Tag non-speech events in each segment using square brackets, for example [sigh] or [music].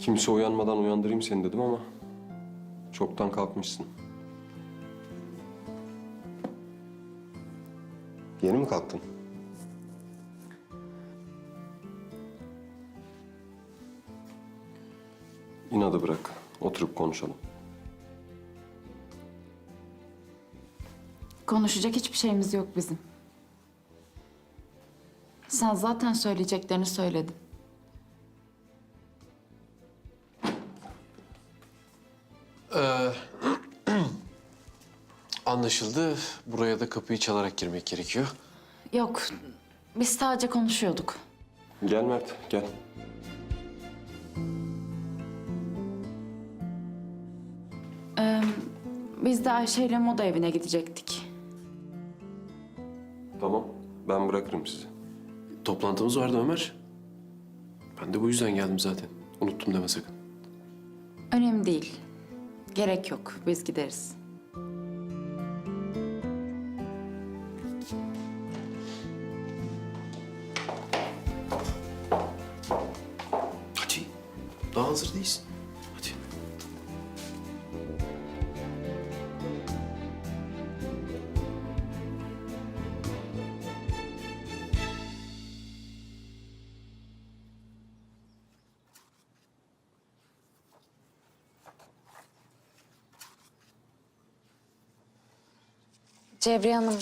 Kimse uyanmadan uyandırayım seni dedim ama çoktan kalkmışsın. Yeni mi kalktın? İnadı bırak. Oturup konuşalım. Konuşacak hiçbir şeyimiz yok bizim. Sen zaten söyleyeceklerini söyledin. [clears throat] Anlaşıldı. Buraya da kapıyı çalarak girmek gerekiyor. Yok, biz sadece konuşuyorduk. Gel Mert, gel. Biz de Ayşe ile moda evine gidecektik. Tamam, ben bırakırım sizi. Toplantımız vardı Ömer. Ben de bu yüzden geldim zaten. Unuttum deme sakın. Önemli değil. Gerek yok, biz gideriz. Hadi. Daha hazır değilsin. Cevriye Hanım,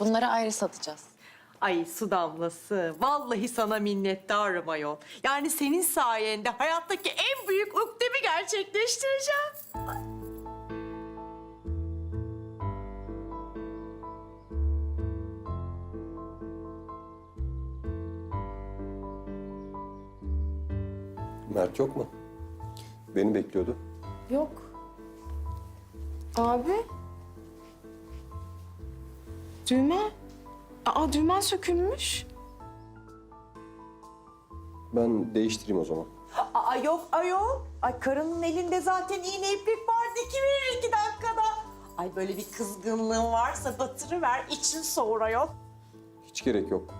bunları ayrı satacağız. Ay su damlası. Vallahi sana minnettarım ayol. Yani senin sayende hayattaki en büyük ukdemi gerçekleştireceğim. Mert yok mu? Beni bekliyordu. Yok. Abi. Düğme. Aa düğmen sökülmüş. Ben değiştireyim o zaman. Aa yok ayol. Ay karının elinde zaten iğne iplik var. Dikiverir iki dakikada. Ay böyle bir kızgınlığın varsa batırıver. için soğur ayol. Hiç gerek yok.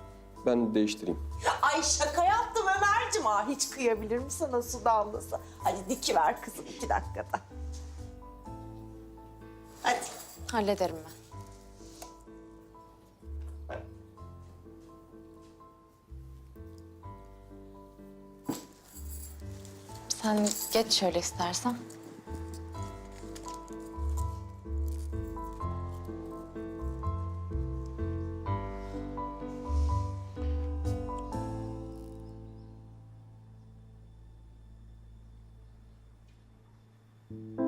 Ben değiştireyim. Ay şaka yaptım Ömerciğim. Aa hiç kıyabilir mi sana su damlası? Hadi dikiver kızım iki dakikada. Hadi. Hallederim ben. Sen geç şöyle istersen. Bilerek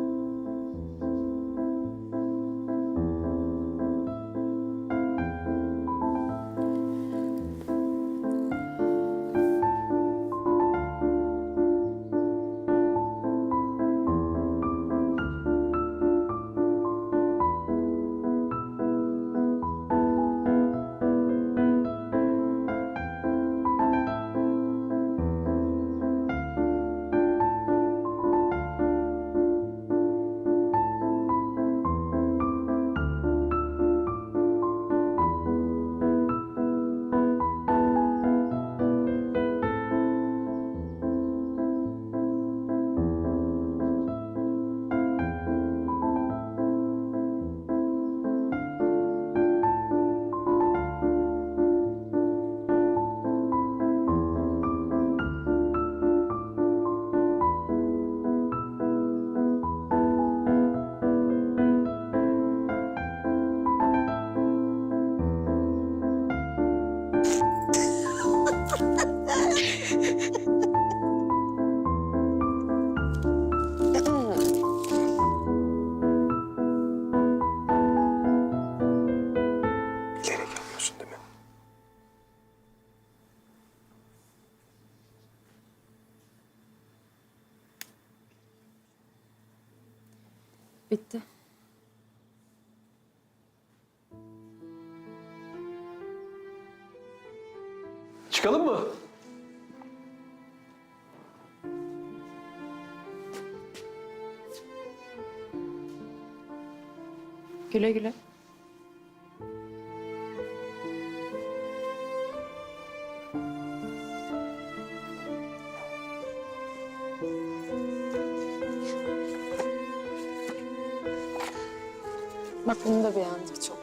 Bitti. Çıkalım mı? Güle güle. Bak bunu da beğendik çok.